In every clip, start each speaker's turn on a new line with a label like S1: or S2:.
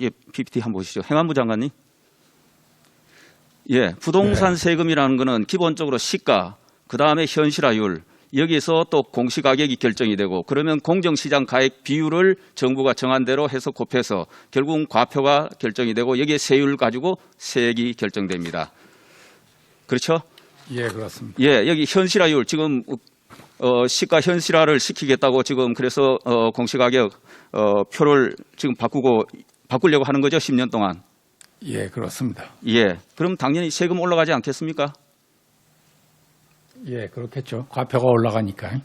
S1: 예, PPT 한번 보시죠. 행안부 장관님. 예, 부동산
S2: 네.
S1: 세금이라는 거는 기본적으로 시가, 그 다음에 현실화율, 여기서 또 공시가격이 결정이 되고 그러면 공정시장 가액 비율을 정부가 정한 대로 해서 곱해서 결국은 과표가 결정이 되고 여기에 세율 가지고 세액이 결정됩니다. 그렇죠?
S2: 예, 그렇습니다.
S1: 예, 여기 현실화율 지금 어, 시가 현실화를 시키겠다고 지금 그래서 어, 공시가격 어, 표를 지금 바꾸고 바꾸려고 하는 거죠, 10년 동안.
S2: 예, 그렇습니다.
S1: 예. 그럼 당연히 세금 올라가지 않겠습니까?
S2: 예, 그렇겠죠. 과표가 올라가니까.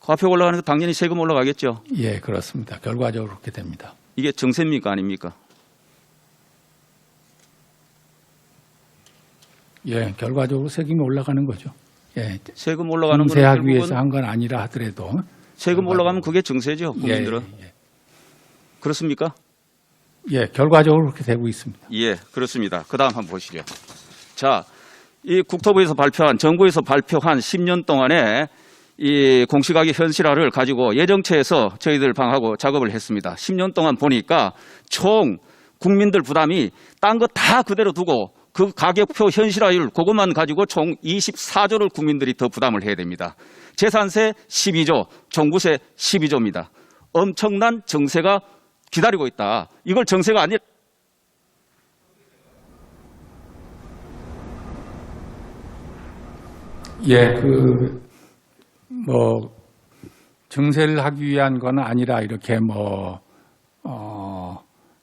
S1: 과표 올라가는 거 당연히 세금 올라가겠죠.
S2: 예, 그렇습니다. 결과적으로 그렇게 됩니다.
S1: 이게 정세입니까, 아닙니까?
S2: 예, 결과적으로 세금이 올라가는 거죠. 예,
S1: 세금 올라가는 거는
S2: 세하기 위해서 한 건 아니라 하더라도
S1: 세금 올라가면 그게 정세죠,
S2: 예,
S1: 국민들은.
S2: 예,
S1: 그렇습니까?
S2: 예, 결과적으로 그렇게 되고 있습니다.
S1: 예, 그렇습니다. 그 다음 한번 보시죠. 자, 이 국토부에서 발표한, 정부에서 발표한 10년 동안에 이 공시가격 현실화를 가지고 예정처에서 저희들 방하고 작업을 했습니다. 10년 동안 보니까 총 국민들 부담이 딴 거 다 그대로 두고 그 가격표 현실화율 그것만 가지고 총 24조를 국민들이 더 부담을 해야 됩니다. 재산세 12조, 종부세 12조입니다. 엄청난 정세가 기다리고 있다. 이걸 정세가 아니
S2: 예, 그, 뭐, 증세를 하기 위한 건 아니라 이렇게 뭐, 어,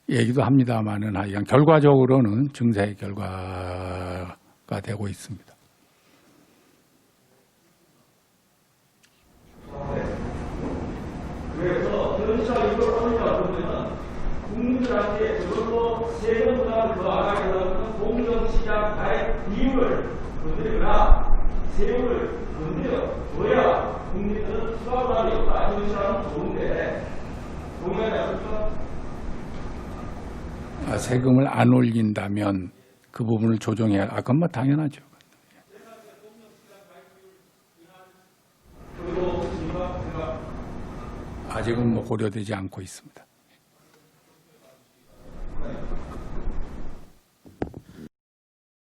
S2: 얘기도 합니다만은 하여간 결과적으로는 증세 결과가 되고 있습니다.
S1: 그래서 이걸 어느냐 그러면 국민들한테 저도 세금 부담을 더안 하게 하는 공정시장 가액 비율을 건드리거나 세율을 건드려 줘야 국민들은 수화 부담이 없다. 현실화는 좋은데 동의하지 않습니까?
S2: 아, 세금을 안 올린다면 그 부분을 조정해야, 아, 그건 뭐 당연하죠. 아직은 뭐 고려되지 않고 있습니다.